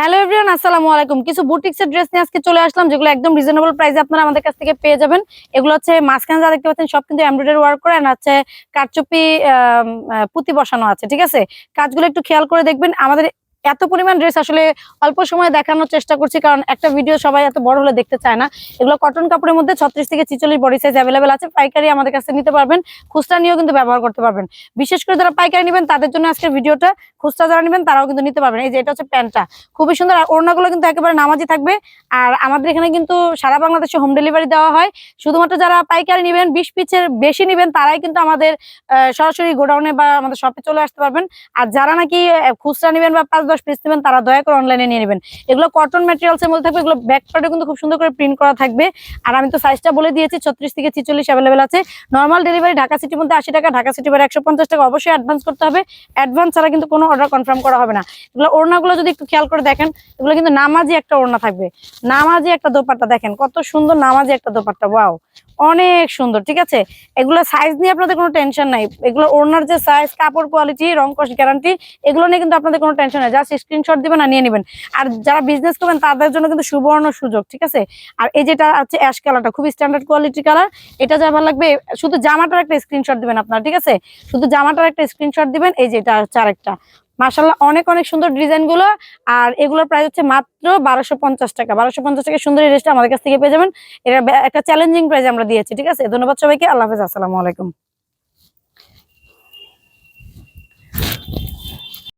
Hello everyone, আসসালামু আলাইকুম। কিছু বুটিক্সের ড্রেস নিয়ে আজকে চলে আসলাম, যেগুলো একদম রিজনেবল প্রাইসে আপনারা আমাদের কাছ থেকে পেয়ে যাবেন। এগুলো হচ্ছে মাঝখানে যা দেখতে পাচ্ছেন, সব কিন্তু এমব্রয়ডারি ওয়ার্ক করে আর হচ্ছে কাঠচুপি পুঁতি বসানো আছে, ঠিক আছে? কাজগুলো একটু খেয়াল করে দেখবেন। আমাদের এত পরিমাণ ড্রেস আসলে অল্প সময়ে দেখানোর চেষ্টা করছি, কারণ একটা ভিডিও সবাই এত বড় হলে দেখতে চায় না। এগুলো কটন কাপড়ের মধ্যে ছত্রিশ থেকে ছিচল্লিশ বডি সাইজ অ্যাভেলেবেল আছে। পাইকারি আমাদের কাছে নিতে পারবেন, খুচরা নিয়েও কিন্তু ব্যবহার করতে পারবেন। বিশেষ করে যারা পাইকারি নেবেন, তাদের জন্য আজকের ভিডিওটা খুচরা যারা নেবেন, তারাও কিন্তু নিতে পারবেন। এই যে এটা হচ্ছে প্যান্টটা। খুবই সুন্দর, আর ওড়নাগুলো কিন্তু একেবারে নামাজি থাকবে। আর আমাদের এখানে কিন্তু সারা বাংলাদেশে হোম ডেলিভারি দেওয়া হয়। শুধুমাত্র যারা পাইকারি নেবেন, বিশ পিসের বেশি নেবেন, তারাই কিন্তু আমাদের সরাসরি গোডাউনে বা আমাদের শপে চলে আসতে পারবেন। আর যারা নাকি খুচরা নেবেন বা পাঁচ দশ পিস নেবেন, তারা দয়া করে অনলাইনে নিয়ে নেবেন। এগুলো কটন ম্যাটেরিয়ালস এর মধ্যে থাকবে, এগুলো ব্যাক পার্টে কিন্তু খুব সুন্দর করে প্রিন্ট করা থাকবে। আর আমি তো সাইজটা বলে দিয়েছি, ছত্রিশ থেকে ছিচল্লিশ অ্যাভেলেবেল আছে। নর্মাল ডেলিভারি ঢাকা সিটির মধ্যে আশি টাকা, ঢাকা সিটি বাইরে একশো পঞ্চাশ টাকা। অবশ্যই অ্যাডভান্স করতে হবে। অ্যাডভান্স ছাড়া কিন্তু কোনো অর্ডার কনফার্ম করা হবে না। এগুলো ওড়নাগুলো যদি একটু খেয়াল করে দেখেন, এগুলো কিন্তু নামাজি একটা ওড়না থাকবে। নামাজি একটা দোপাট্টা দেখেন, কত সুন্দর নামাজি একটা দোপাট্টা ওয়াও অনেক সুন্দর, ঠিক আছে? এগুলো সাইজ নিয়ে আপনাদের কোনো টেনশন নাই। এগুলো ওড়নার যে সাইজ কাপড় কোয়ালিটি রং কস গ্যারান্টি এগুলো নিয়ে কিন্তু আপনাদের কোনো টেনশন নাই। জাস্ট স্ক্রিনশট দিবেন আর নিয়ে নেবেন। আর যারা বিজনেস করবেন, তাদের জন্য কিন্তু সুবর্ণ সুযোগ, ঠিক আছে? আর এই যেটা আছে অ্যাশ কালারটা খুবই স্ট্যান্ডার্ড কোয়ালিটি কালার এটা যা ভালো লাগবে, শুধু জামাটার একটা স্ক্রিনশট দিবেন আপনারা, ঠিক আছে? শুধু জামাটার একটা স্ক্রিনশট দিবেন, এই যে এটা হচ্ছে আরেকটা। মার্শাল্লাহ অনেক অনেক সুন্দর ডিজাইনগুলো আর এগুলোর প্রাইস হচ্ছে মাত্র বারোশো পঞ্চাশ টাকা। বারোশো পঞ্চাশ টাকা সুন্দর ড্রেসটা আমাদের কাছ থেকে পেয়ে যাবেন। এটা একটা চ্যালেঞ্জিং প্রাইস আমরা দিয়েছি, ঠিক আছে? ধন্যবাদ সবাইকে, আল্লাহ হাফেজ, আসসালামু আলাইকুম।